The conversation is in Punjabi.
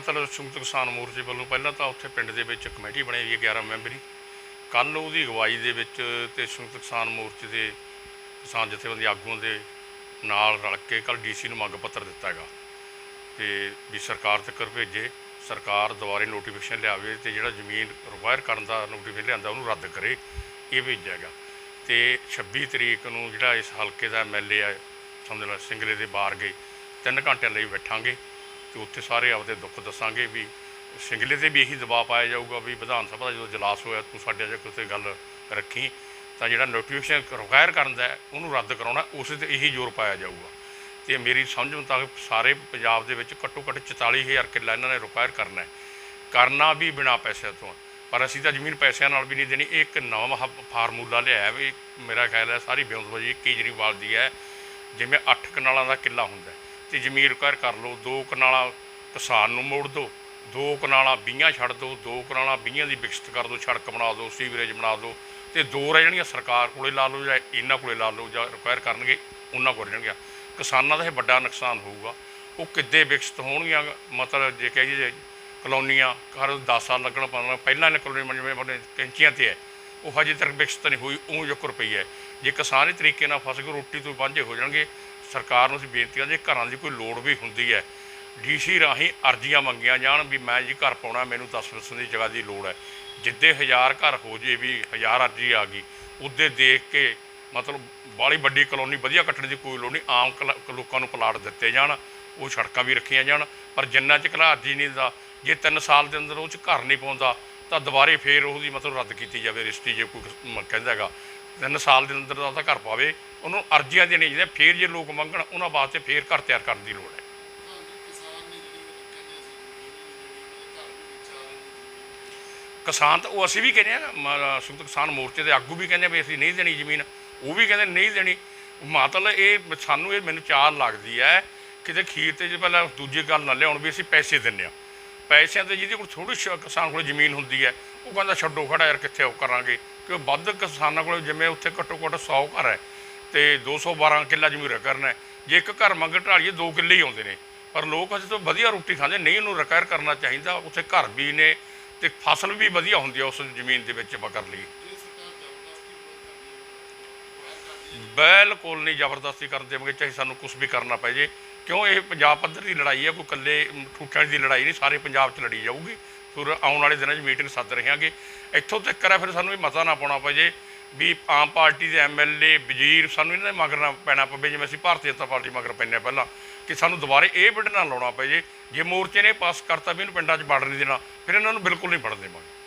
ਮਤਲਬ ਸੰਯੁਕਤ ਕਿਸਾਨ ਮੋਰਚੇ ਵੱਲੋਂ ਪਹਿਲਾਂ ਤਾਂ ਉੱਥੇ ਪਿੰਡ ਦੇ ਵਿੱਚ ਕਮੇਟੀ ਬਣੀ ਹੋਈ ਹੈ 11 ਮੈਂਬਰੀ। ਕੱਲ ਉਹਦੀ ਅਗਵਾਈ ਦੇ ਵਿੱਚ ਤੇ ਸੰਯੁਕਤ ਕਿਸਾਨ ਮੋਰਚੇ ਦੇ ਕਿਸਾਨ ਜਥੇਬੰਦੀ ਆਗੂਆਂ ਦੇ ਨਾਲ ਰਲ ਕੇ ਕੱਲ ਡੀਸੀ ਨੂੰ ਮੰਗ ਪੱਤਰ ਦਿੱਤਾ ਹੈਗਾ। ਤੇ ਵੀ ਸਰਕਾਰ ਤੱਕ ਭੇਜੇ, ਸਰਕਾਰ ਦੁਬਾਰੇ ਨੋਟੀਫਿਕੇਸ਼ਨ ਲਿਆਵੇ ਤੇ ਜਿਹੜਾ ਜ਼ਮੀਨ ਰਿਕੁਆਇਰ ਕਰਨ ਦਾ ਨੋਟੀਫਿਕੇਸ਼ਨ ਲਿਆਂਦਾ ਉਹਨੂੰ ਰੱਦ ਕਰੇ, ਇਹ ਭੇਜਿਆ ਹੈਗਾ। ਤੇ 26 ਤਰੀਕ ਨੂੰ ਜਿਹੜਾ ਇਸ ਹਲਕੇ ਦਾ ਐਮਐਲਏ ਹੈ, ਸਮਝ ਲਓ ਸਿੰਗਲੇ ਦੇ ਬਾਹਰ ਗਏ, ਤਿੰਨ ਘੰਟਿਆਂ ਲਈ ਬੈਠਾਂਗੇ। ਤੇ ਉੱਥੇ ਸਾਰੇ ਆਪਦੇ ਦੁੱਖ ਦੱਸਾਂਗੇ ਵੀ ਸਿੰਗਲੇ ਤੇ ਵੀ ਇਹੀ ਦਬਾਅ ਪਾਇਆ ਜਾਊਗਾ ਵੀ ਵਿਧਾਨ ਸਭਾ ਦਾ ਜਦੋਂ ਜਲਾਸ ਹੋਇਆ, ਤੂੰ ਸਾਡੇ ਜੇ ਕੋਈ ਗੱਲ ਰੱਖੀ, ਤਾਂ ਜਿਹੜਾ ਨੋਟੀਫਿਕੇਸ਼ਨ ਰਿਕਵਾਇਰ ਕਰਨ ਦਾ ਉਹਨੂੰ ਰੱਦ ਕਰਾਉਣਾ, ਉਸੇ ਤੇ ਇਹੀ ਜ਼ੋਰ ਪਾਇਆ ਜਾਊਗਾ। ਤੇ ਮੇਰੀ ਸਮਝ ਮੁਤਾਬਕ ਸਾਰੇ ਪੰਜਾਬ ਦੇ ਵਿੱਚ ਘੱਟੋ ਘੱਟ 44000 ਕਿੱਲਾ ਇਹਨਾਂ ਨੇ ਰਿਕਵਾਇਰ ਕਰਨਾ ਹੈ। ਕਰਨਾ ਵੀ ਬਿਨਾ ਪੈਸਿਆਂ ਤੋਂ ਪਰ ਅਸੀਂ ਤਾਂ ਜ਼ਮੀਨ ਪੈਸਿਆਂ ਨਾਲ ਵੀ ਨਹੀਂ ਦੇਣੀ ਇਹ ਇੱਕ ਨਵਾਂ ਹ- ਫਾਰਮੂਲਾ ਲਿਆਇਆ ਵੀ ਮੇਰਾ ਖਿਆਲ ਹੈ ਸਾਰੀ ਬੇਉਂਸਬਾਜੀ ਕੇਜਰੀਵਾਲ ਦੀ ਹੈ, ਜਿਵੇਂ 8 ਕਨਾਲਾਂ ਦਾ ਕਿੱਲਾ ਹੁੰਦਾ ਹੈ। ਤੇ ਜ਼ਮੀਨ ਰਿਕਵਾਇਰ ਕਰ ਲਓ, ਦੋ ਕਨਾਲਾਂ ਕਿਸਾਨ ਨੂੰ ਮੋੜ ਦਿਓ, ਦੋ ਕਨਾਲਾਂ ਬੀਆਂ ਛੱਡ ਦਿਓ, ਦੋ ਕਨਾਲਾਂ ਬੀਆਂ ਦੀ ਵਿਕਸਤ ਕਰ ਦਿਓ, ਸੜਕ ਬਣਾ ਦਿਓ, ਸੀਵਰੇਜ ਬਣਾ ਦਿਓ, ਤੇ ਦੋ ਰਹਿ ਜਾਣੀਆਂ ਸਰਕਾਰ ਕੋਲੇ ਲਾ ਲਓ ਜਾਂ ਇਹਨਾਂ ਕੋਲੇ ਲਾ ਲਓ ਜਾਂ ਰਿਕੁਆਇਰ ਕਰਨਗੇ, ਉਹਨਾਂ ਕੋਲ ਰਹਿਣਗੀਆਂ ਕਿਸਾਨਾਂ ਦਾ ਇਹ ਵੱਡਾ ਨੁਕਸਾਨ ਹੋਊਗਾ। ਉਹ ਕਿੱਦੇ ਵਿਕਸਿਤ ਹੋਣਗੀਆਂ? ਮਤਲਬ ਜੇ ਕਹੀਏ ਜੇ ਕਲੋਨੀਆਂ, ਘਰ 10 ਸਾਲ ਲੱਗਣ ਪਾਉਣਾ ਪਹਿਲਾਂ ਇਹਨਾਂ ਕਲੋਨੀ ਜਿਵੇਂ ਆਪਣੇ ਕੈਂਚੀਆਂ ਤੇ ਹੈ, ਉਹ ਹਜੇ ਤੱਕ ਵਿਕਸਤ ਨਹੀਂ ਹੋਈ ਉਹ ਜੁਕਰ ਪਈ ਹੈ। ਜੇ ਕਿਸਾਨ ਇਹ ਤਰੀਕੇ ਨਾਲ ਫਸ ਕੇ ਰੋਟੀ ਤੋਂ ਵਾਂਝੇ ਹੋ ਜਾਣਗੇ ਸਰਕਾਰ ਨੂੰ ਅਸੀਂ ਬੇਨਤੀ ਕਰਦੇ ਘਰਾਂ ਦੀ ਕੋਈ ਲੋੜ ਵੀ ਹੁੰਦੀ ਹੈ, ਡੀਸੀ ਰਾਹੀਂ ਅਰਜ਼ੀਆਂ ਮੰਗੀਆਂ ਜਾਣ ਵੀ ਮੈਂ ਜੀ ਘਰ ਪਾਉਣਾ, ਮੈਨੂੰ 10 ਪਰਸੈਂਟ ਦੀ ਜਗ੍ਹਾ ਦੀ ਲੋੜ ਹੈ। ਜਿੱਦੇ ਹਜ਼ਾਰ ਘਰ ਹੋ ਜੇ ਵੀ ਹਜ਼ਾਰ ਅਰਜ਼ੀ ਆ ਗਈ, ਉਹਦੇ ਦੇਖ ਕੇ ਮਤਲਬ ਬਾਹਲੀ ਵੱਡੀ ਕਲੋਨੀ ਵਧੀਆ ਕੱਟਣ ਦੀ ਕੋਈ ਲੋੜ ਨਹੀਂ, ਆਮ ਕਲਾ- ਲੋਕਾਂ ਨੂੰ ਪਲਾਟ ਦਿੱਤੇ ਜਾਣ, ਉਹ ਸੜਕਾਂ ਵੀ ਰੱਖੀਆਂ ਜਾਣ, ਪਰ ਜਿੰਨਾ ਚਿਰ ਅਰਜ਼ੀ ਨਹੀਂ ਦਾ ਜੇ 3 ਸਾਲ ਦੇ ਅੰਦਰ ਉਹ ਚ ਘਰ ਨਹੀਂ ਪਾਉਂਦਾ, ਤਾਂ ਦੁਬਾਰੇ ਫੇਰ ਉਹਦੀ ਮਤਲਬ ਰੱਦ ਕੀਤੀ ਜਾਵੇ ਰਜਿਸਟਰੀ ਜੇ ਕੋਈ ਕਹਿੰਦਾ ਹੈਗਾ। ਤਿੰਨ ਸਾਲ ਦੇ ਅੰਦਰ ਦਾ ਉਹਦਾ ਘਰ ਪਾਵੇ ਉਹਨੂੰ ਅਰਜ਼ੀਆਂ ਦੇਣੀਆਂ ਚਾਹੀਦੀਆਂ, ਫੇਰ ਜੇ ਲੋਕ ਮੰਗਣ, ਉਹਨਾਂ ਵਾਸਤੇ ਫੇਰ ਘਰ ਤਿਆਰ ਕਰਨ ਦੀ ਲੋੜ ਹੈ। ਕਿਸਾਨ ਤਾਂ ਉਹ ਅਸੀਂ ਵੀ ਕਹਿੰਦੇ ਆ ਮ- ਸੰਯੁਕਤ ਕਿਸਾਨ ਮੋਰਚੇ ਦੇ ਆਗੂ ਵੀ ਕਹਿੰਦੇ ਵੀ ਅਸੀਂ ਨਹੀਂ ਦੇਣੀ ਜ਼ਮੀਨ, ਉਹ ਵੀ ਕਹਿੰਦੇ ਨਹੀਂ ਦੇਣੀ। ਮਾਤਲ ਇਹ ਸਾਨੂੰ ਇਹ ਮੈਨੂੰ ਚਾਲ ਲੱਗਦੀ ਹੈ, ਕਿਤੇ ਖੀਰ ਤੇ ਜੇ ਪਹਿਲਾਂ ਦੂਜੀ ਗੱਲ ਨਾ ਲਿਆਉਣ ਵੀ ਅਸੀਂ ਪੈਸੇ ਦਿੰਨੇ ਆ ਪੈਸਿਆਂ ਤੇ ਜਿਹਦੇ ਕੋਲ ਥੋੜੀ ਕਿਸਾਨ ਕੋਲ ਜ਼ਮੀਨ ਹੁੰਦੀ ਹੈ, ਉਹ ਕਹਿੰਦਾ ਛੱਡੋ ਖੜਾ ਯਾਰ, ਕਿੱਥੇ ਉਹ ਕਰਾਂਗੇ? ਕਿ ਵੱਧ ਕਿਸਾਨਾਂ ਕੋਲ ਜਿਵੇਂ ਉੱਥੇ ਘੱਟੋ ਘੱਟ 100 ਘਰ ਹੈ ਤੇ 212 ਕਿੱਲਾ ਜ਼ਮੀਨ ਕਰਨਾ ਹੈ ਜੇ ਇੱਕ ਘਰ ਮੰਗ ਢਾਲੀਏ, ਦੋ ਕਿੱਲੇ ਹੀ ਆਉਂਦੇ ਨੇ। ਪਰ ਲੋਕ ਅਜੇ ਤੋਂ ਵਧੀਆ ਰੋਟੀ ਖਾਂਦੇ ਨਹੀਂ ਉਹਨੂੰ ਰਿਕਵਾਇਰ ਕਰਨਾ ਚਾਹੀਦਾ, ਉੱਥੇ ਘਰ ਵੀ ਨੇ ਤੇ ਫਸਲ ਵੀ ਵਧੀਆ ਹੁੰਦੀ ਹੈ ਉਸ ਜ਼ਮੀਨ ਦੇ ਵਿੱਚ ਆਪਾਂ ਕਰ ਲਈਏ। ਬਿਲਕੁਲ ਨਹੀਂ ਜ਼ਬਰਦਸਤੀ ਕਰਨ ਦੇਵਾਂਗੇ, ਚਾਹੇ ਸਾਨੂੰ ਕੁਝ ਵੀ ਕਰਨਾ ਪੈ ਜੇ। ਕਿਉਂ ਇਹ ਪੰਜਾਬ ਪੱਧਰ ਦੀ ਲੜਾਈ ਹੈ, ਕੋਈ ਇਕੱਲੇ ਠੂਠਿਆਂ ਦੀ ਲੜਾਈ ਨਹੀਂ, ਸਾਰੇ ਪੰਜਾਬ 'ਚ ਲੜੀ ਜਾਊਗੀ। ਫਿਰ ਆਉਣ ਵਾਲੇ ਦਿਨਾਂ 'ਚ ਮੀਟਿੰਗ ਸੱਦ ਰਹੇ ਹਾਂਗੇ। ਇੱਥੋਂ ਤੱਕ ਕਰਾ ਫਿਰ ਸਾਨੂੰ ਇਹ ਮਤਾ ਨਾ ਪਾਉਣਾ ਪੈ ਜੇ ਵੀ ਆਮ ਪਾਰਟੀ ਦੇ ਐਮਐਲਏ ਵਜ਼ੀਰ ਸਾਨੂੰ ਇਹਨਾਂ ਦੇ ਮਗਰ ਨਾ ਪੈਣਾ ਪਵੇ, ਜਿਵੇਂ ਅਸੀਂ ਭਾਰਤੀ ਜਨਤਾ ਪਾਰਟੀ ਮਗਰ ਪੈਂਦੇ ਹਾਂ ਪਹਿਲਾਂ, ਕਿ ਸਾਨੂੰ ਦੁਬਾਰੇ ਇਹ ਬਿੱਡ ਨਾ ਲਾਉਣਾ ਪਏ ਜੇ। ਜੇ ਮੋਰਚੇ ਨੇ ਪਾਸ ਕਰਤਾ ਵੀ ਇਹਨੂੰ ਪਿੰਡਾਂ 'ਚ ਵੜ ਨਹੀਂ ਦੇਣਾ, ਫਿਰ ਇਹਨਾਂ ਨੂੰ ਬਿਲਕੁਲ ਨਹੀਂ ਵੜਨ ਦੇਵਾਂਗੇ।